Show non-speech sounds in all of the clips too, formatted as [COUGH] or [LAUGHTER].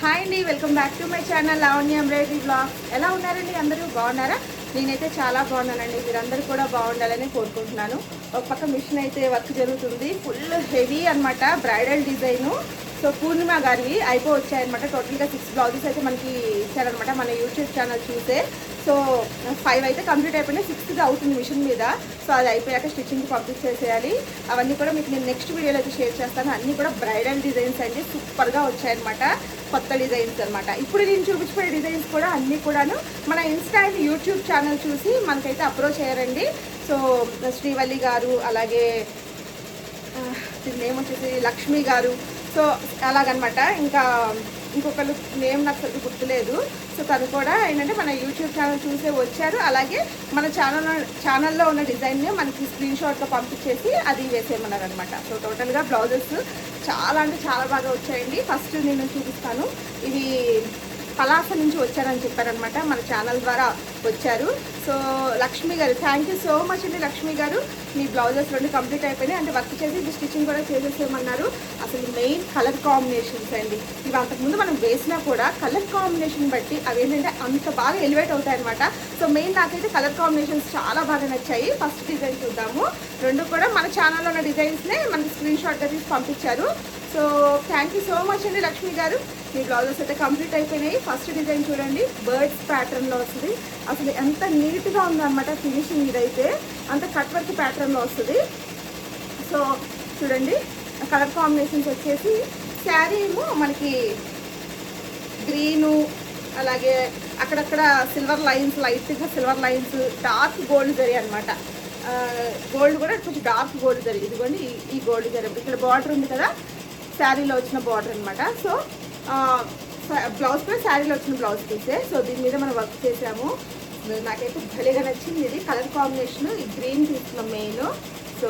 Hi అండి welcome back to my channel Lavanya embroidery blog ఎలా ఉన్నారండి అందరూ? బాగున్నారా? నేనైతే చాలా బాగున్నానండి. మీరందరూ కూడా బాగుండాలని కోరుకుంటున్నాను. ఒక పక్క మిషన్ అయితే వర్క్ జరుగుతుంది. ఫుల్ హెవీ అన్నమాట బ్రైడల్ డిజైను సో పూర్ణిమ గారివి అయిపో వచ్చాయన్నమాట టోటల్గా సిక్స్ బ్లౌజెస్ అయితే మనకి ఇచ్చారనమాట మన యూట్యూబ్ ఛానల్ చూసే. సో ఫైవ్ అయితే కంప్లీట్ అయిపోయినా సిక్స్త్ అవుతుంది మిషన్ మీద. సో అది అయిపోయాక స్టిచ్చింగ్కి పంపించేసేయాలి అవన్నీ కూడా మీకు నేను నెక్స్ట్ వీడియోలో అయితే షేర్ చేస్తాను. అన్నీ కూడా బ్రైడల్ డిజైన్స్ అండి. సూపర్గా వచ్చాయన్నమాట. కొత్త డిజైన్స్ అనమాట ఇప్పుడు నేను చూపించిపోయే డిజైన్స్ కూడా అన్నీ కూడాను మన ఇన్స్టా అండ్ యూట్యూబ్ ఛానల్ చూసి మనకైతే అప్రోచ్ అయ్యారండి. సో శ్రీవల్లి గారు అలాగే నేమ్ వచ్చేసి లక్ష్మి గారు సో అలాగనమాట. ఇంకా ఇంకొకరు నేమ్ నాకు సరిగ్గా గుర్తులేదు. సో తను కూడా ఏంటంటే మన యూట్యూబ్ ఛానల్ చూసే వచ్చారు. అలాగే మన ఛానల్ ఛానల్లో ఉన్న డిజైన్ని మనకి స్క్రీన్ షాట్లో పంపించేసి అది వేసేయమన్నారు అనమాట సో టోటల్గా బ్లౌజెస్ చాలా అంటే చాలా బాగా వచ్చాయండి. ఫస్ట్ నేను చూపిస్తాను. ఇవి పలాస నుంచి వచ్చారని చెప్పారనమాట. మన ఛానల్ ద్వారా వచ్చారు. సో లక్ష్మి గారు థ్యాంక్ యూ సో మచ్ అండి లక్ష్మి గారు. మీ బ్లౌజెస్ రెండు కంప్లీట్ అయిపోయినాయి. అంటే వర్క్ చేసి ఇది స్టిచ్చింగ్ కూడా చేసేసేయమన్నారు. అసలు మెయిన్ కలర్ కాంబినేషన్స్ అండి. ఇవి అంతకుముందు మనం వేసినా కూడా కలర్ కాంబినేషన్ బట్టి అవి ఏంటంటే అంత బాగా ఎలివేట్ అవుతాయి అనమాట సో మెయిన్ నాకైతే కలర్ కాంబినేషన్స్ చాలా బాగా నచ్చాయి. ఫస్ట్ డిజైన్ చూద్దాము. రెండు కూడా మన ఛానల్లో ఉన్న డిజైన్స్నే మనకి స్క్రీన్ షాట్గా తీసి పంపించారు. So thank you so much అండి లక్ష్మి గారు. మీ బ్లౌజెస్ అయితే కంప్లీట్ అయిపోయినాయి. ఫస్ట్ డిజైన్ చూడండి. బర్డ్స్ ప్యాటర్న్లో వస్తుంది. అసలు ఎంత నీట్గా ఉందన్నమాట ఫినిషింగ్ ఇదైతే. అంత కట్ వర్క్ ప్యాటర్న్లో వస్తుంది. సో చూడండి. కలర్ కాంబినేషన్స్ వచ్చేసి శారీ ఏమో మనకి గ్రీను అలాగే అక్కడక్కడ సిల్వర్ లైన్స్ లైట్గా silver lines dark gold zari అనమాట గోల్డ్ కూడా కొంచెం డార్క్ గోల్డ్ జరీ. ఇదిగోండి ఈ- గోల్డ్ జరీ. ఇక్కడ బార్డర్ ఉంది కదా? శారీలో వచ్చిన బార్డర్ అనమాట సో బ్లౌజ్ పీస్ శారీలో వచ్చిన బ్లౌజ్ పీసే. సో దీని మీద మనం వర్క్ చేసాము. నాకైతే భలేగా నచ్చింది ఇది. కలర్ కాంబినేషన్ ఈ గ్రీన్ తీసుకున్నాం main so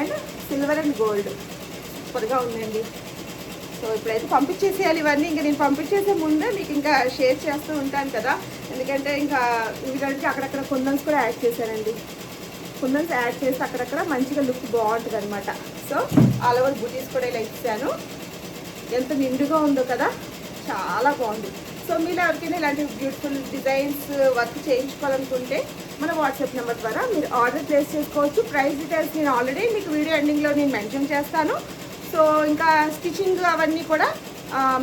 and silver and gold సూపర్గా ఉందండి. సో ఇప్పుడైతే పంపించేసేయాలి ఇవన్నీ. ఇంకా నేను పంపించేసే ముందే మీకు ఇంకా షేర్ చేస్తూ ఉంటాను కదా. ఎందుకంటే ఇంకా వీటికి అక్కడక్కడ కుందన్స్ కూడా యాడ్ చేశానండి. కుందన్స్ యాడ్ చేసి అక్కడక్కడ మంచిగా లుక్ బాగుంటుంది అనమాట సో ఆల్ ఓవర్ బుటీస్ కూడా ఇలా ఇచ్చాను. ఎంత నిండుగా ఉందో కదా చాలా బాగుంది. సో మీరు ఎవరికైనా ఇలాంటి బ్యూటిఫుల్ డిజైన్స్ వర్క్ చేయించుకోవాలనుకుంటే మన వాట్సాప్ నెంబర్ ద్వారా మీరు ఆర్డర్ ప్లేస్ చేసుకోవచ్చు. ప్రైస్ డీటెయిల్స్ నేను ఆల్రెడీ మీకు వీడియో ఎండింగ్లో నేను మెన్షన్ చేస్తాను. సో ఇంకా స్టిచ్చింగ్ అవన్నీ కూడా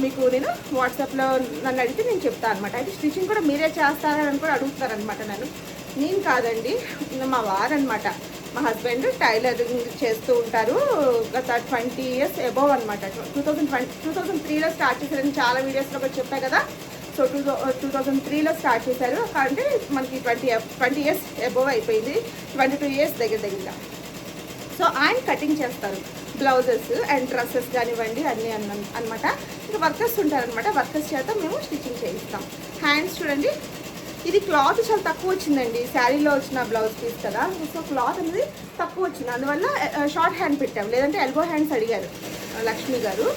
మీకు నేను వాట్సాప్లో నన్ను అడిగితే నేను చెప్తాను అనమాట అయితే స్టిచ్చింగ్ కూడా మీరే చేస్తారని కూడా అడుగుతారనమాట నన్ను. నేను కాదండి మా వారనమాట మా హస్బెండ్ టైలరింగ్ చేస్తూ ఉంటారు గత ట్వంటీ ఇయర్స్ అబోవ్ అనమాట two thousand twenty two thousand త్రీలో స్టార్ట్ చేశారని చాలా వీడియోస్లో కూడా చెప్పా కదా. సో టూ టూ థౌజండ్ త్రీలో స్టార్ట్ చేశారు. అంటే మనకి ట్వంటీ ట్వంటీ ఇయర్స్ అబోవ్ అయిపోయింది. ట్వంటీ టూ ఇయర్స్ దగ్గర దగ్గర సో ఆయన కటింగ్ చేస్తారు. బ్లౌజెస్ అండ్ డ్రెస్సెస్ కానివ్వండి అన్నీ అన్న అనమాట ఇంకా వర్కర్స్ ఉంటారనమాట వర్కర్స్ చేత మేము స్టిచ్చింగ్ చేయిస్తాం. హ్యాండ్స్ చూడండి ఇది క్లాత్ చాలా తక్కువ వచ్చిందండి. శారీలో వచ్చిన బ్లౌజ్ పీస్ కదా. సో క్లాత్ అనేది తక్కువ వచ్చింది. అందువల్ల షార్ట్ హ్యాండ్ పెట్టాం లేదంటే ఎల్బో హ్యాండ్స్ అడిగారు లక్ష్మి గారు.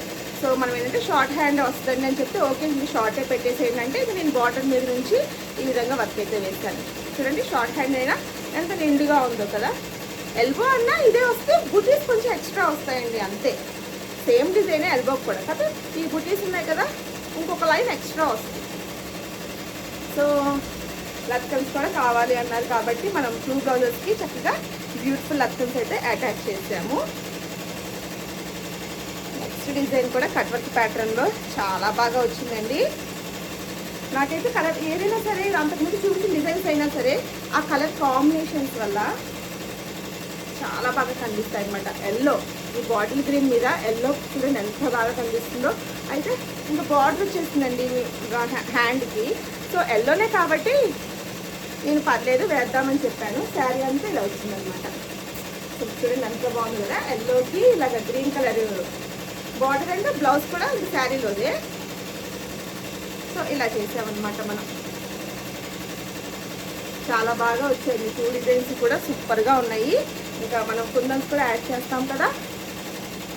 సో మనం ఏంటంటే షార్ట్ హ్యాండ్ వస్తుందండి అని చెప్తే ఓకే ఇది షార్టే పెట్టేసేయండి అంటే ఇది నేను బాటర్ మీద నుంచి ఈ విధంగా వర్క్ అయితే వేస్తాను చూడండి షార్ట్ హ్యాండ్ అయినా ఎంత నిండుగా ఉందో కదా. ఎల్బో అన్నా ఇదే వస్తే బుటీస్ కొంచెం ఎక్స్ట్రా వస్తాయండి అంతే. సేమ్ డిజైన్ ఎల్బో కూడా. కదా ఈ బుటీస్ ఉన్నాయి కదా ఇంకొక లైన్ ఎక్స్ట్రా వస్తుంది. సో లత్కన్స్ కూడా కావాలి అన్నారు కాబట్టి మనం టూ బ్లౌజెస్కి చక్కగా బ్యూటిఫుల్ లత్కన్స్ అయితే అటాచ్ చేసాము. నెక్స్ట్ డిజైన్ కూడా కట్ వర్క్ ప్యాటర్న్లో చాలా బాగా వచ్చిందండి. నాకైతే కలర్ ఏదైనా సరే అంతకుముందు చూసిన డిజైన్స్ అయినా సరే ఆ కలర్ కాంబినేషన్స్ వల్ల చాలా బాగా కనిపిస్తాయి అనమాట ఎల్లో ఈ బాటిల్ గ్రీన్ మీద ఎల్లో చూడండి ఎంత బాగా కనిపిస్తుందో. అయితే ఇంకా బార్డర్ వచ్చేసిందండి హ్యాండ్కి. సో ఎల్లోనే కాబట్టి నేను పర్లేదు వేద్దామని చెప్పాను. శారీ అంతా ఇలా వచ్చిందనమాట చూడండి ఎంత బాగుంది కదా. ఎల్లోకి ఇలాగ గ్రీన్ కలర్ బార్డర్ అంటే బ్లౌజ్ కూడా ఇది శారీలోదే. సో ఇలా చేసామన్నమాట మనం. చాలా బాగా వచ్చాయి. టూ డిజైన్స్ కూడా సూపర్గా ఉన్నాయి. ఇంకా మనం కుందన్స్ కూడా యాడ్ చేస్తాం కదా.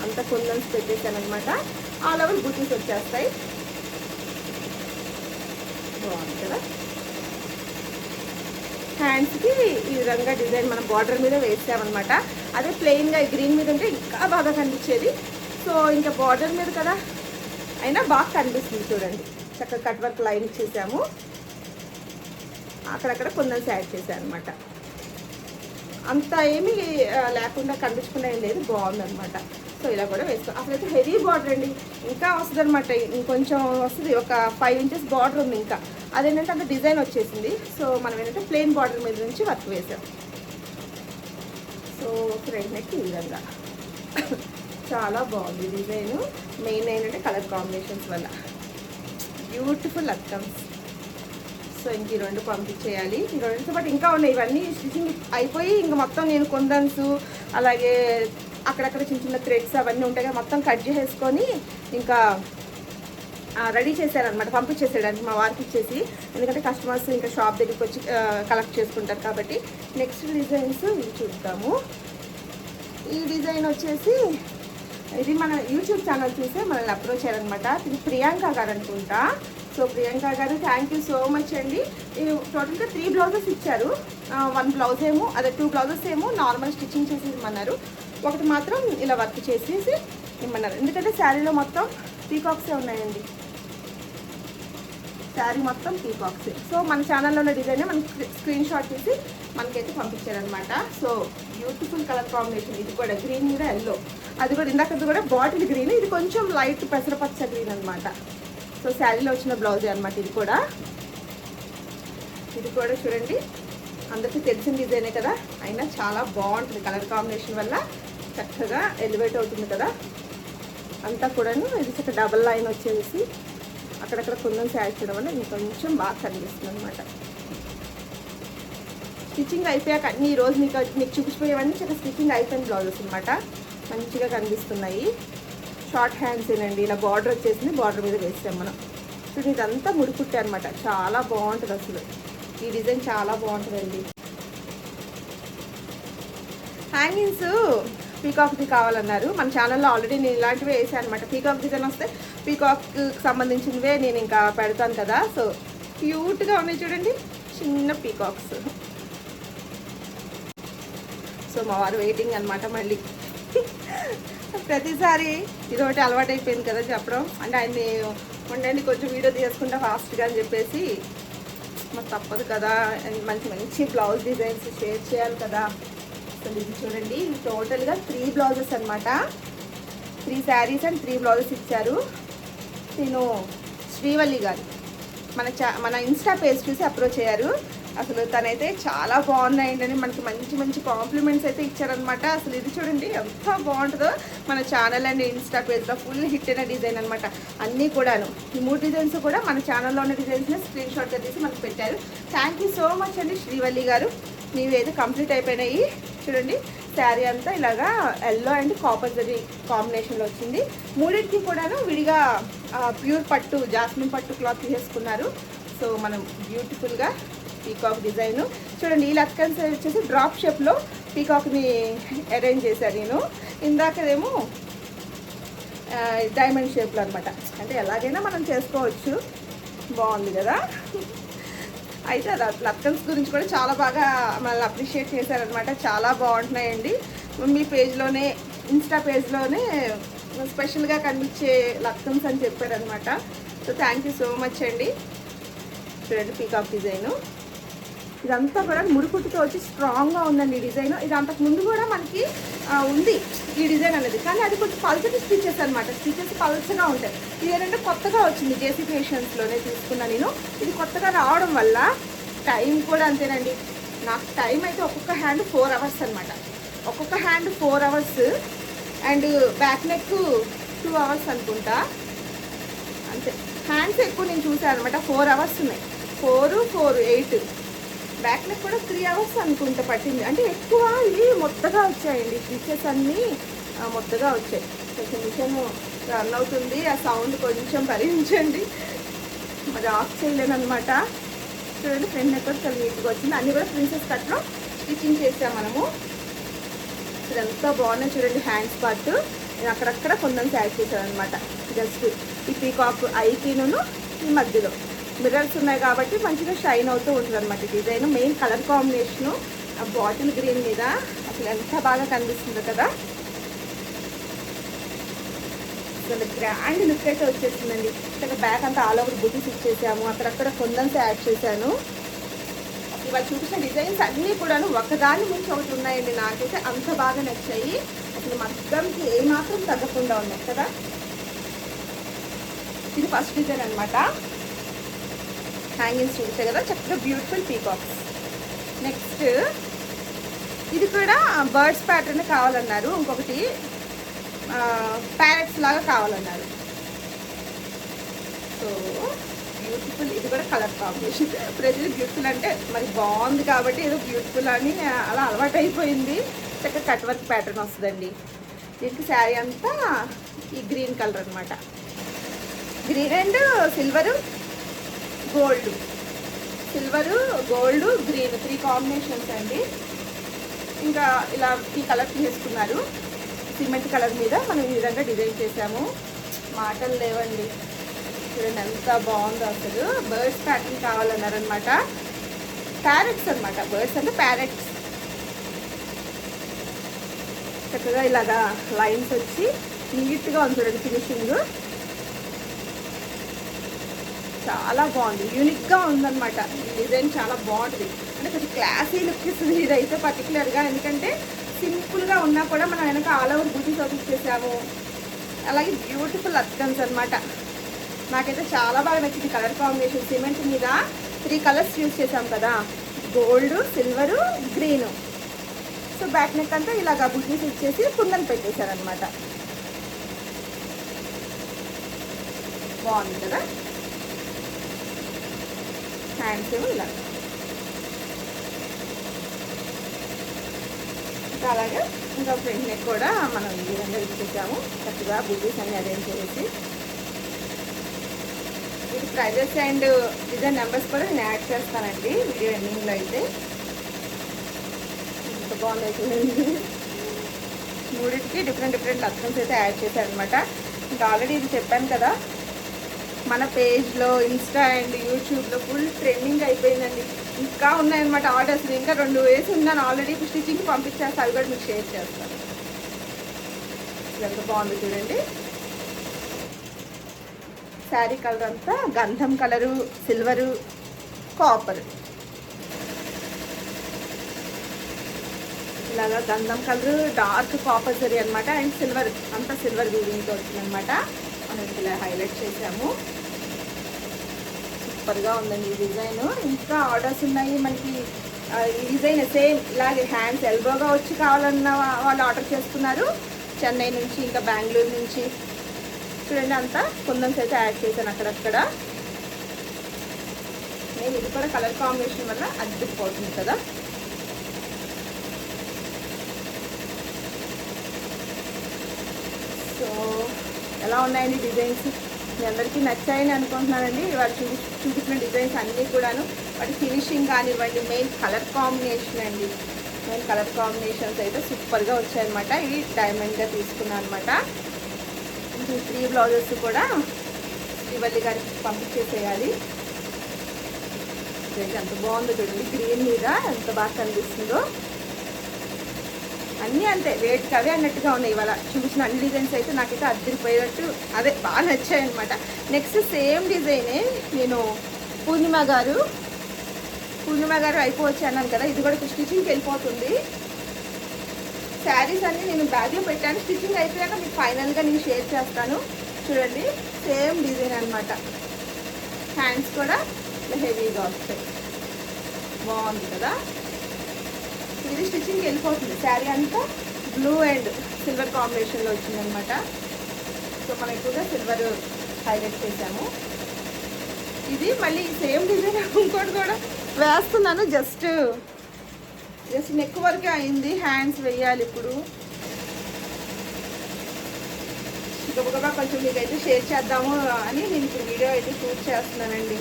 అంత కుందన్స్ పెట్టేసాను అనమాట ఆల్ ఓవర్ బుటీస్ వచ్చేస్తాయి. బాగుంది కదా. హ్యాండ్స్కి ఈ విధంగా డిజైన్ మనం బార్డర్ మీద వేసామన్నమాట. అదే ప్లెయిన్గా గ్రీన్ మీద ఉంటే ఇంకా బాగా కనిపించేది. సో ఇంకా బార్డర్ మీద కదా అయినా బాగా కనిపిస్తుంది చూడండి. చక్కగా కట్ వర్క్ లైన్ ఇచ్చేసాము. అక్కడక్కడ కొందరు యాడ్ చేశాను అనమాట అంత ఏమీ లేకుండా కనిపించకుండా ఏం లేదు. బాగుందనమాట సో ఇలా కూడా వేసుకో అసలైతే హెవీ బార్డర్ అండి. ఇంకా వస్తుంది అనమాట ఇంకొంచెం వస్తుంది. ఒక ఫైవ్ ఇంచెస్ బార్డర్ ఉంది ఇంకా. అదేంటంటే అంత డిజైన్ వచ్చేసింది. సో మనం ఏంటంటే ప్లెయిన్ బార్డర్ మీద నుంచి వర్క్ వేసాం. సో ఫ్రంట్ నెక్ ఈ విధంగా. చాలా బాగుంది డిజైన్. మెయిన్ ఏంటంటే కలర్ కాంబినేషన్స్ వల్ల. బ్యూటిఫుల్ అక్కమ్స్ సో ఇంక ఈ రెండు పంపించేయాలి. ఈ రెండుతో పాటు ఇంకా ఉన్నాయి. ఇవన్నీ స్టిచ్చింగ్ అయిపోయి ఇంకా మొత్తం నేను కొందన్స్ అలాగే అక్కడక్కడ చిన్న చిన్న థ్రెడ్స్ అవన్నీ ఉంటాయి కదా మొత్తం కట్ చేసేసుకొని ఇంకా రెడీ చేశారనమాట పంపించేసాడు మా వారికి ఇచ్చేసి. ఎందుకంటే కస్టమర్స్ ఇంకా షాప్ దగ్గరికి వచ్చి కలెక్ట్ చేసుకుంటారు కాబట్టి నెక్స్ట్ డిజైన్స్ చూద్దాము. ఈ డిజైన్ వచ్చేసి ఇది మన యూట్యూబ్ ఛానల్ చూసే మనల్ని అప్రోచ్ అయ్యారనమాట ఇది ప్రియాంక గారు అనుకుంటా. సో ప్రియాంక గారు థ్యాంక్ యూ సో మచ్ అండి. టోటల్గా త్రీ బ్లౌజెస్ ఇచ్చారు. వన్ బ్లౌజ్ ఏమో అదే టూ బ్లౌజెస్ ఏమో నార్మల్ స్టిచ్చింగ్ చేసి ఇమ్మన్నారు. ఒకటి మాత్రం ఇలా వర్క్ చేసేసి ఇమ్మన్నారు. ఎందుకంటే శారీలో మొత్తం పీకాక్సే ఉన్నాయండి. శారీ మొత్తం పీకాక్సే సో మన ఛానల్లోనే ఉన్న డిజైన్ మనకి స్క్రీన్ షాట్ తీసి మనకైతే పంపించారనమాట సో బ్యూటిఫుల్ కలర్ కాంబినేషన్ ఇది కూడా గ్రీన్ కూడా ఎల్లో అది కూడా ఇందాకది కూడా బాటిల్ గ్రీన్ ఇది కొంచెం లైట్ పెసరపచ్చ గ్రీన్ అనమాట సో శారీలో వచ్చిన బ్లౌజే అనమాట ఇది కూడా. ఇది కూడా చూడండి. అందరికీ తెలిసిన డిజైనే కదా. అయినా చాలా బాగుంటుంది. కలర్ కాంబినేషన్ వల్ల చక్కగా ఎలివేట్ అవుతుంది కదా. అంతా కూడాను ఇది ఒక డబల్ లైన్ వచ్చేసి అక్కడక్కడ కొంచెం యాడ్ చేయడం వల్ల ఇంకొంచెం బాగా కనిపిస్తుంది అనమాట స్టిచ్చింగ్ అయిపోయాక అన్ని ఈ రోజు మీకు మీకు చూపించిపోయేవన్నీ చక్కగా స్టిచ్చింగ్ అయిపోయిన బ్లౌజెస్ అనమాట మంచిగా కనిపిస్తున్నాయి. షార్ట్ హ్యాండ్స్ ఏనండి ఇలా బార్డర్ వచ్చేసింది బార్డర్ మీద వేసాం మనం. చూడండి ఇదంతా ముడికుట్టే అనమాట చాలా బాగుంటుంది అసలు. ఈ డిజైన్ చాలా బాగుంటుందండి. హ్యాంగింగ్స్ పీకాక్ది కావాలన్నారు. మన ఛానల్లో ఆల్రెడీ నేను ఇలాంటివి వేసాను అనమాట పీకాక్ డిజైన్ వస్తే పీకాక్కి సంబంధించినవే నేను ఇంకా పెడతాను కదా. సో క్యూట్గా ఉన్నాయి చూడండి. చిన్న పీకాక్స్ సో మా వారు వెయిటింగ్ అనమాట మళ్ళీ. ప్రతిసారి ఇది ఒకటి అలవాటు అయిపోయింది కదా చెప్పడం. అంటే ఆయన్ని ఉండండి కొంచెం వీడియో తీసుకుంటా ఫాస్ట్గా అని చెప్పేసి మాకు తప్పదు కదా. మంచి మంచి బ్లౌజ్ డిజైన్స్ షేర్ చేయాలి కదా. అసలు ఇది చూడండి. ఇది టోటల్గా త్రీ బ్లౌజెస్ అనమాట three saris and three blouses ఇచ్చారు. నేను శ్రీవల్లి గారు మన చా మన ఇన్స్టా పేజ్ చూసి అప్రోచ్ అయ్యారు. అసలు తనైతే చాలా బాగున్నాయండి మనకి మంచి మంచి కాంప్లిమెంట్స్ అయితే ఇచ్చారనమాట అసలు ఇది చూడండి ఎంత బాగుంటుందో మన ఛానల్ అండ్ ఇన్స్టా పేజ్లో ఫుల్ హిట్ అయిన డిజైన్ అనమాట అన్నీ కూడాను. ఈ మూడు డిజైన్స్ కూడా మన ఛానల్లో ఉన్న డిజైన్స్ని స్క్రీన్ షాట్గా తీసి మనకు పెట్టారు. థ్యాంక్ యూ సో మచ్ అండి శ్రీవల్లి గారు. మీవి అయితే కంప్లీట్ అయిపోయినాయి. చూడండి శారీ అంతా ఇలాగా ఎల్లో అండ్ కాపర్ జరీ కాంబినేషన్లో వచ్చింది. మూడింటికి కూడాను విడిగా ప్యూర్ పట్టు జాస్మిన్ పట్టు క్లాత్ తీసుకున్నారు సో మనం బ్యూటిఫుల్గా పీకాక్ డిజైన్ చూడండి ఈ లక్కన్స్ వచ్చేసి డ్రాప్ షేప్లో పీకాక్ని అరేంజ్ చేశాను నేను. ఇందాకదేమో డైమండ్ షేప్లో అనమాట అంటే ఎలాగైనా మనం చేసుకోవచ్చు. బాగుంది కదా? అయితే అది లత్కన్స్ గురించి కూడా చాలా బాగా మనల్ని అప్రిషియేట్ చేశారనమాట చాలా బాగుంటున్నాయండి. మీ పేజ్లోనే ఇన్స్టా పేజ్లోనే స్పెషల్గా కనిపించే లత్కన్స్ అని చెప్పారనమాట so thank you so much అండి. చూడండి పీకాక్ డిజైను ఇదంతా కూడా మురుకుటితో వచ్చి స్ట్రాంగ్గా ఉందండి ఈ డిజైన్ ఇది అంతకు ముందు కూడా మనకి ఉంది ఈ డిజైన్ అనేది. కానీ అది కొంచెం పల్చటి స్టిచెస్ అనమాట స్టిచెస్ పల్చగా ఉంటాయి. ఇది ఏంటంటే కొత్తగా వచ్చింది జేసీ ఫేషన్స్లోనే తీసుకున్నా నేను. ఇది కొత్తగా రావడం వల్ల టైం కూడా అంతేనండి. నాకు టైం అయితే ఒక్కొక్క హ్యాండ్ ఫోర్ అవర్స్ అనమాట ఒక్కొక్క hand four hours and back neck two hours అనుకుంటా. అంతే. హ్యాండ్స్ ఎక్కువ నేను చూసాను అనమాట ఫోర్ అవర్స్ ఉన్నాయి. Four four eight back neck కూడా త్రీ అవర్స్ అనుకుంటా పట్టింది. అంటే ఎక్కువ ఇవి మొత్తగా వచ్చాయండి. స్టిచెస్ అన్నీ మొత్తగా వచ్చాయి. కొంచెం మిషన్ రన్ అవుతుంది. ఆ సౌండ్ కొంచెం భరించండి. మరి ఆఫ్ చేయలేను అనమాట చూడండి ఫ్రెండ్ నెక్ చాలా నీట్గా వచ్చింది. అన్నీ కూడా ప్రిన్సెస్ కట్లో స్టిచ్చింగ్ చేసాం మనము. ఇదంతా బాగున్నాయి చూడండి హ్యాండ్స్ పార్ట్ నేను అక్కడక్కడ కొంచెం యాడ్ చేశాను అనమాట జస్ట్ ఈ పీకాక్ ఐకిను ఈ మధ్యలో. మిర్రర్స్ ఉన్నాయి కాబట్టి మంచిగా షైన్ అవుతూ ఉంటుంది అనమాట డిజైన్. Main colour combination. ఆ బాటిల్ గ్రీన్ మీద అసలు ఎంత బాగా కనిపిస్తుందో కదా. అసలు గ్రాండ్ లుక్ అయితే వచ్చేసిందండి. ఇక్కడ బ్యాక్ అంతా ఆల్ ఓవర్ బుటీస్ ఇచ్చేసాము. అక్కడక్కడ కొందంతా యాడ్ చేశాను. ఇవాళ చూపించిన డిజైన్స్ అన్నీ కూడాను ఒకదాని నుంచి ఒకటి ఉన్నాయండి. నాకైతే అంత బాగా నచ్చాయి. అసలు మొత్తంకి ఏమాత్రం తగ్గకుండా ఉన్నాయి కదా. ఇది ఫస్ట్ డిజైన్ అనమాట హ్యాంగింగ్స్ చూసే కదా? చక్కగా బ్యూటిఫుల్ పీకాక్స్ నెక్స్ట్ ఇది కూడా బర్డ్స్ ప్యాటర్న్ కావాలన్నారు. ఇంకొకటి ప్యారెట్స్ లాగా కావాలన్నారు. సో బ్యూటిఫుల్ ఇది కూడా కలర్ కాంబినేషన్ ప్రజలు బ్యూటిఫుల్ అంటే మరి బాగుంది కాబట్టి ఏదో బ్యూటిఫుల్ అని అలా అలవాటు అయిపోయింది చక్కగా కట్ వర్క్ ప్యాటర్న్ వస్తుందండి. దీనికి శారీ అంతా ఈ గ్రీన్ కలర్ అనమాట green and silver gold. Silver gold green. Three combinations అండి. ఇంకా ఇలా ఈ కలర్ చేసుకున్నారు సిమెంట్ కలర్ మీద మనం ఈ విధంగా డిజైన్ చేసాము మాటలు లేవండి. చూడండి ఎంత బాగుందో అసలు. బర్డ్స్ ప్యాటర్న్ కావాలన్నారనమాట. ప్యారెట్స్ అనమాట బర్డ్స్ అంటే ప్యారెట్స్. చక్కగా ఇలాగా లైన్స్ వచ్చి నీట్గా ఉంది చూడండి ఫినిషింగ్. చాలా బాగుంది. యూనిక్గా ఉందన్నమాట. డిజైన్ చాలా బాగుంటుంది అంటే కొంచెం క్లాసీ లుక్ ఇస్తుంది ఇదైతే పర్టికులర్గా ఎందుకంటే సింపుల్గా ఉన్నా కూడా మనం వెనక ఆల్ ఓవర్ బూటీ సోటీస్ చేసాము. అలాగే బ్యూటిఫుల్ అత్కన్స్ అనమాట నాకైతే చాలా బాగా నచ్చింది కలర్ కాంబినేషన్. సిమెంట్ మీద త్రీ కలర్స్ యూజ్ చేసాం కదా. Gold silver green. So back neck అంతా ఇలాగ బుటీస్ ఇచ్చేసి కుందన్ పెట్టేశారనమాట బాగుంది కదా? హ్యాండ్స్ ఏమో ఇలా ఇంకా అలాగే ఇంకా ఫ్రంట్ నెక్ కూడా మనం ఈ విధంగా ఇచ్చేసాము చక్కగా బుజీస్ అన్ని అరేంజ్ చేసి. ఇది ప్రైజెస్ అండ్ డిజైన్ నెంబర్స్ కూడా నేను యాడ్ చేస్తానండి వీడియో ఎండింగ్లో అయితే. ఎంత బాగుంది మూడింటికి డిఫరెంట్ డిఫరెంట్ లక్షన్స్ అయితే యాడ్ చేశారనమాట. ఇంకా ఆల్రెడీ ఇది చెప్పాను కదా మన పేజ్లో ఇన్స్టా అండ్ యూట్యూబ్లో ఫుల్ ట్రెండింగ్ అయిపోయిందండి. ఇంకా ఉన్నాయన్నమాట ఆర్డర్స్ ఇంకా రెండు వేసి ఉన్నాను. ఆల్రెడీ స్టిచ్చింగ్ పంపించేస్తాను అవి కూడా మీకు షేర్ చేస్తాను ఎంత బాగుంది చూడండి. శారీ కలర్ అంతా గంధం కలరు సిల్వరు కాపర్ ఇలాగా గంధం కలర్ డార్క్ కాపర్ సరీ అనమాట అండ్ సిల్వర్ అంతా సిల్వర్ వీవింగ్తో వచ్చిందనమాట మనం ఇలా హైలైట్ చేసాము. సూపర్గా ఉందండి ఈ డిజైన్. ఇంకా ఆర్డర్స్ ఉన్నాయి మనకి. ఈ డిజైన్ సేమ్ ఇలాగే హ్యాండ్స్ ఎల్బోగా వచ్చి కావాలన్న వాళ్ళు ఆర్డర్ చేసుకున్నారు. చెన్నై నుంచి ఇంకా బెంగళూరు నుంచి. చూడండి అంతా కుందన్స్ అయితే యాడ్ చేశాను అక్కడక్కడ. నేను ఇది కూడా కలర్ కాంబినేషన్ వల్ల అద్దరిపోతుంది కదా. సో ఎలా ఉన్నాయండి డిజైన్స్? మీ అందరికీ నచ్చాయని అనుకుంటున్నానండి. ఇవాళ చూపి చూపించిన డిజైన్స్ అన్నీ కూడాను. వాటి ఫినిషింగ్ కానివ్వండి మెయిన్ కలర్ కాంబినేషన్ అండి. మెయిన్ కలర్ కాంబినేషన్స్ అయితే సూపర్గా వచ్చాయన్నమాట. ఇవి డైమండ్గా తీసుకున్నాను అనమాట ఈ త్రీ బ్లౌజెస్ కూడా శ్రీవల్లి గారికి పంపించేసేయాలి. ఎంత బాగుందో చూడండి. గ్రీన్ మీద ఎంత బాగా కనిపిస్తుందో. అన్నీ అంతే వేటికి అవే అన్నట్టుగా ఉన్నాయి. ఇవాళ చూసిన అన్ని డిజైన్స్ అయితే నాకైతే అద్దరిపోయేటట్టు అదే బాగా నచ్చాయి అనమాట నెక్స్ట్ సేమ్ డిజైనే నేను పూర్ణిమ గారు పూర్ణిమ గారు అయిపోవచ్చు అన్నాను కదా ఇది కూడా స్టిచ్చింగ్కి వెళ్ళిపోతుంది. శారీస్ అన్ని నేను బ్యాగ్లో పెట్టాను. స్టిచ్చింగ్ అయిపోయాక మీకు ఫైనల్గా నేను షేర్ చేస్తాను. చూడండి సేమ్ డిజైన్ అనమాట హ్యాండ్స్ కూడా హెవీగా వస్తాయి. బాగుంది కదా? ఇది స్టిచ్చింగ్కి వెళ్ళిపోతుంది. శారీ అంతా బ్లూ అండ్ సిల్వర్ కాంబినేషన్లో వచ్చిందనమాట. సో మనం ఎక్కువగా సిల్వర్ హైలైట్ చేశాము. ఇది మళ్ళీ సేమ్ డిజైన్ [LAUGHS] ఇంకోటి కూడా వేస్తున్నాను. జస్ట్ జస్ట్ నెక్ వరకే అయింది. హ్యాండ్స్ వేయాలి ఇప్పుడు. గబగబా కొంచెం మీకైతే షేర్ చేద్దాము అని నేను ఇప్పుడు వీడియో అయితే షూట్ చేస్తున్నానండి.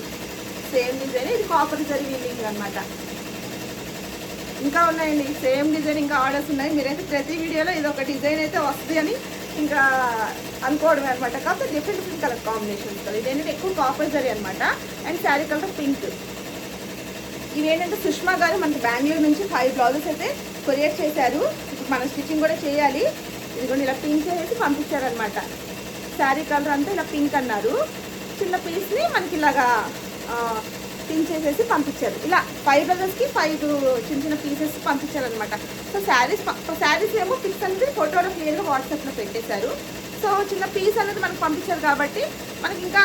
Same design. ఇది కాపర్ జరి వీలింగ్ అనమాట ఇంకా ఉన్నాయండి. సేమ్ డిజైన్ ఇంకా ఆర్డర్స్ ఉన్నాయి. మీరైతే ప్రతి వీడియోలో ఇది ఒక డిజైన్ అయితే వస్తుంది అని ఇంకా అనుకోవడమే అనమాట కాకపోతే different different colour combinations colour ఇదేంటంటే ఎక్కువ కాపర్ అనమాట అండ్ శారీ కలర్ పింక్ ఇవేంటంటే సుష్మా గారు మనకి బెంగళూరు నుంచి ఫైవ్ బ్లౌజెస్ అయితే కొరియర్ చేశారు. ఇప్పుడు మనం స్టిచ్చింగ్ కూడా చేయాలి. ఇదిగోండి ఇలా పింక్ చేసి పంపించారనమాట శారీ కలర్ అంతా ఇలా పింక్ అన్నారు. చిన్న పీస్ని మనకి ఇలాగా పింక్ చేసేసి పంపించారు. ఇలా ఫైవ్ బ్రదర్స్కి ఫైవ్ చిన్న చిన్న పీసెస్ పంపించారు అనమాట సో శారీస్ శారీస్ ఏమో పిక్స్ అనేది ఫోటోలో క్లియర్గా వాట్సాప్లో పెట్టేశారు. సో చిన్న పీస్ అనేది మనకు పంపించారు కాబట్టి మనకి ఇంకా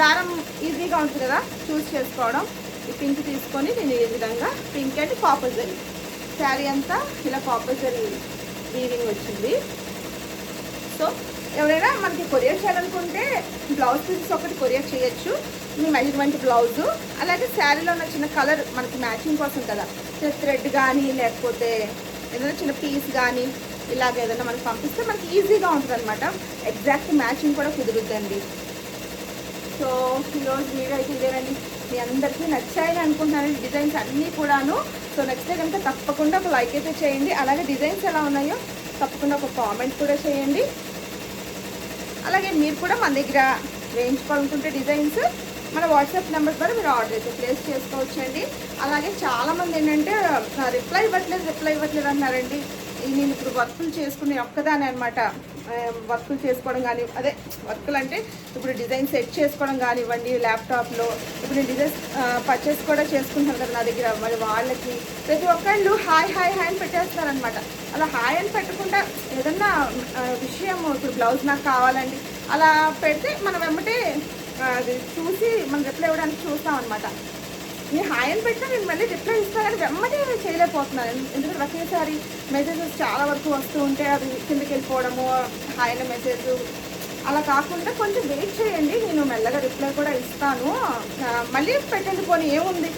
దారం ఈజీగా ఉంటుంది కదా చూస్ చేసుకోవడం. ఈ పింక్ తీసుకొని నేను ఈ విధంగా pink and copper zari sari అంతా ఇలా కాపర్ జరీ వీవింగ్ వచ్చింది. సో ఎవరైనా మనకి కొరియర్ చేయాలనుకుంటే బ్లౌజ్ పీసెస్ ఒకటి కొరియర్ చేయొచ్చు. మీ మెజర్మెంట్ బ్లౌజ్. అలాగే శారీలో ఉన్న చిన్న కలర్ మనకి మ్యాచింగ్ కోసం కదా. థ్రెడ్ కానీ లేకపోతే ఏదైనా చిన్న పీస్ కానీ ఇలాగ ఏదైనా మనకి పంపిస్తే మనకి ఈజీగా ఉంటుంది అనమాట ఎగ్జాక్ట్ మ్యాచింగ్ కూడా కుదురుద్దండి. సో ఈరోజు వీడియో అయితే ఇదేనండి. మీ అందరికీ నచ్చాయని అనుకుంటున్నాను డిజైన్స్ అన్నీ కూడాను. సో నచ్చితే కనుక తప్పకుండా ఒక లైక్ అయితే చేయండి. అలాగే డిజైన్స్ ఎలా ఉన్నాయో తప్పకుండా ఒక కామెంట్ కూడా చేయండి. అలాగే మీరు కూడా మన దగ్గర వేయించుకోవాలనుకుంటే డిజైన్స్ మన వాట్సాప్ నెంబర్ ద్వారా మీరు ఆర్డర్ అయితే ప్లేస్ చేసుకోవచ్చండి. అలాగే చాలామంది ఏంటంటే రిప్లై ఇవ్వట్లేదు రిప్లై ఇవ్వట్లేదు అన్నారండి. నేను ఇప్పుడు వర్కులు చేసుకునే ఒక్కదాని అనమాట వర్కులు చేసుకోవడం కానీ అదే వర్కులు అంటే ఇప్పుడు డిజైన్ సెట్ చేసుకోవడం కానివ్వండి ల్యాప్టాప్లో ఇప్పుడు నేను డిజైన్స్ పర్చేస్ కూడా చేసుకుంటాను కదా నా దగ్గర మరి వాళ్ళకి. ప్రతి ఒక్కళ్ళు హాయ్ హాయ్ హాయ్ అని పెట్టేస్తారనమాట అలా హాయ్ అని పెట్టకుండా ఏదన్నా విషయం ఇప్పుడు బ్లౌజ్ నాకు కావాలండి అలా పెడితే మనం వెంబటే అది చూసి మనం రిప్లై ఇవ్వడానికి చూస్తాం అనమాట నేను హాయ్ అని పెట్టినా నేను మళ్ళీ రిప్లై ఇస్తాను కానీ వెమ్మటే చేయలేకపోతున్నాను. ఎందుకంటే ఒకేసారి మెసేజెస్ చాలా వరకు వస్తూ ఉంటే అది కిందకి వెళ్ళిపోవడము హాయ్ అనే మెసేజ్ అలా కాకుండా కొంచెం వెయిట్ చేయండి. నేను మెల్లగా రిప్లై కూడా ఇస్తాను. మళ్ళీ పెట్టండి పోనీ ఏముంది?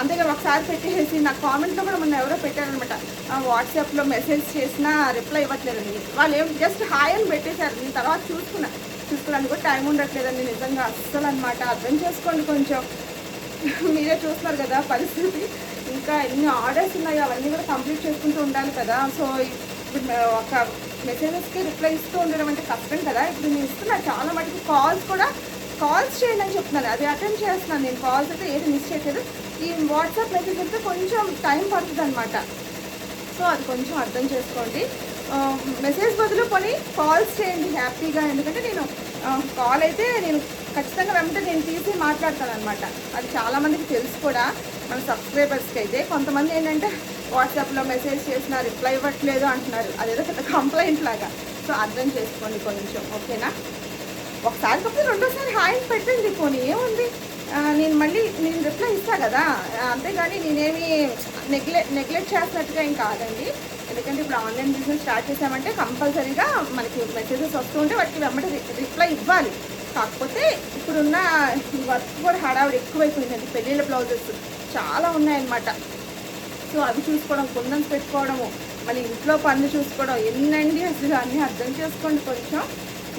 అంతేగా ఒకసారి పెట్టేసి నా కామెంట్లో కూడా మొన్న ఎవరో పెట్టారనమాట వాట్సాప్లో మెసేజ్ చేసినా రిప్లై ఇవ్వట్లేదండి. వాళ్ళు ఏం జస్ట్ హాయ్ అని పెట్టేశారు. నేను తర్వాత చూసుకున్నా. చూసుకోవడానికి కూడా టైం ఉండట్లేదండి. నిజంగా అస్సలు అనమాట అర్థం చేసుకోండి కొంచెం. మీరే చూస్తున్నారు కదా పరిస్థితి. ఇంకా ఎన్ని ఆర్డర్స్ ఉన్నాయో? అవన్నీ కూడా కంప్లీట్ చేసుకుంటూ ఉండాలి కదా. సో ఇప్పుడు ఒక మెసేజెస్కి రిప్లై ఇస్తూ ఉండడం అంటే కష్టం కదా. ఇప్పుడు నేను ఇస్తున్నా చాలా మటుకు కాల్స్ కూడా కాల్స్ చేయండి అని చెప్తున్నాను అది అటెండ్ చేస్తున్నాను నేను. కాల్స్ అయితే ఏది మిస్ చేయట్లేదు. ఈ వాట్సాప్ మెసేజ్ అయితే కొంచెం టైం పడుతుంది అనమాట సో అది కొంచెం అర్థం చేసుకోండి. మెసేజ్ బదులు కొని కాల్స్ చేయండి. హ్యాపీగా ఎందుకంటే నేను కాల్ అయితే నేను ఖచ్చితంగా వెంటనే నేను తీసి మాట్లాడతాను అనమాట అది చాలామందికి తెలుసు కూడా మన సబ్స్క్రైబర్స్కి అయితే. కొంతమంది ఏంటంటే వాట్సాప్లో మెసేజ్ చేసిన రిప్లై ఇవ్వట్లేదు అంటున్నారు. అదేదో పెద్ద కంప్లైంట్ లాగా. సో అర్థం చేసుకోండి కొంచెం ఓకేనా? ఒకసారి కాకపోతే రెండోసారి హాయ్ అని పెట్టండి. పోనీ ఏముంది? నేను మళ్ళీ నేను రిప్లై ఇస్తా కదా. అంతేగాని నేనేమి నెగ్లెక్ట్ నెగ్లెక్ట్ చేస్తున్నట్టుగా ఏం కాదండి. ఎందుకంటే ఇప్పుడు ఆన్లైన్ బిజినెస్ స్టార్ట్ చేసామంటే కంపల్సరీగా మనకి మెసేజెస్ వస్తూ ఉంటే వాటికి వెంబడి రిప్లై ఇవ్వాలి. కాకపోతే ఇప్పుడున్న ఈ వర్క్ కూడా హడావిడి ఎక్కువైపోయిందండి. పెళ్ళిళ్ళ బ్లౌజెస్ చాలా ఉన్నాయన్నమాట. సో అవి చూసుకోవడం కుందన్స్ పెట్టుకోవడము మళ్ళీ ఇంట్లో పనులు చూసుకోవడం ఎన్నండి అసలు అన్నీ అర్థం చేసుకోండి కొంచెం.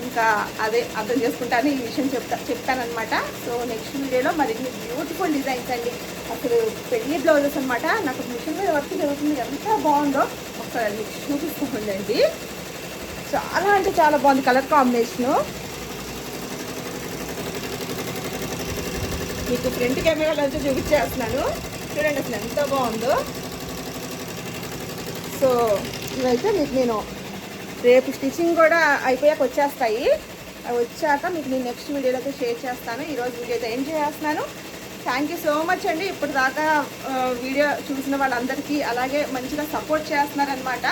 ఇంకా అదే అర్థం చేసుకుంటాను ఈ విషయం చెప్తా చెప్తానమాట సో నెక్స్ట్ వీడియోలో మరిన్ని బ్యూటిఫుల్ డిజైన్స్ అండి. అసలు పెళ్ళి బ్లౌజెస్ అనమాట నాకు మిషన్ మీద వర్క్ జరుగుతుంది. ఎంత బాగుందో ఒకసారి అది చూపిస్తుందండి చాలా అంటే చాలా బాగుంది కలర్ కాంబినేషను. మీకు ఫ్రంట్ కెమెరాలో అయితే చూపించేస్తున్నాను. చూడండి అసలు ఎంత బాగుందో. సో ఇవైతే మీకు నేను రేపు స్టిచ్చింగ్ కూడా అయిపోయాక వచ్చేస్తాయి. అవి వచ్చాక మీకు నేను నెక్స్ట్ వీడియోలో అయితే షేర్ చేస్తాను. ఈరోజు వీడియో అయితే ఏం చేస్తున్నాను. థ్యాంక్ యూ సో మచ్ అండి. ఇప్పటిదాకా దాకా వీడియో చూసిన వాళ్ళందరికీ అలాగే మంచిగా సపోర్ట్ చేస్తున్నారనమాట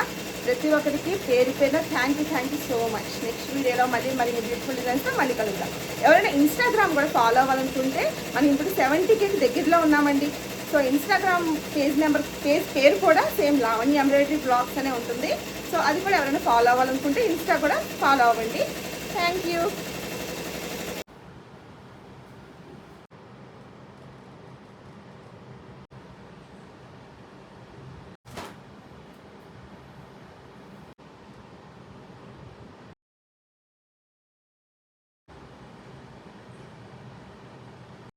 ప్రతి ఒక్కరికి పేరు పేరున thank you thank you so much next వీడియోలో మళ్ళీ మరి బ్యూటిఫుల్ డిజైన్స్తో మళ్ళీ కలుగుతాం ఎవరైనా ఇన్స్టాగ్రామ్ కూడా ఫాలో అవ్వాలనుకుంటే మనం ఇప్పుడు సెవెంటీ కేకి దగ్గరలో ఉన్నామండి. So Instagram page number page పేరు కూడా సేమ్ లావణ్య ఎంబ్రాయిడరీ బ్లాగ్స్ అనే ఉంటుంది. సో అది కూడా ఎవరైనా ఫాలో అవ్వాలనుకుంటే ఇన్స్టా కూడా ఫాలో అవ్వండి. Thank you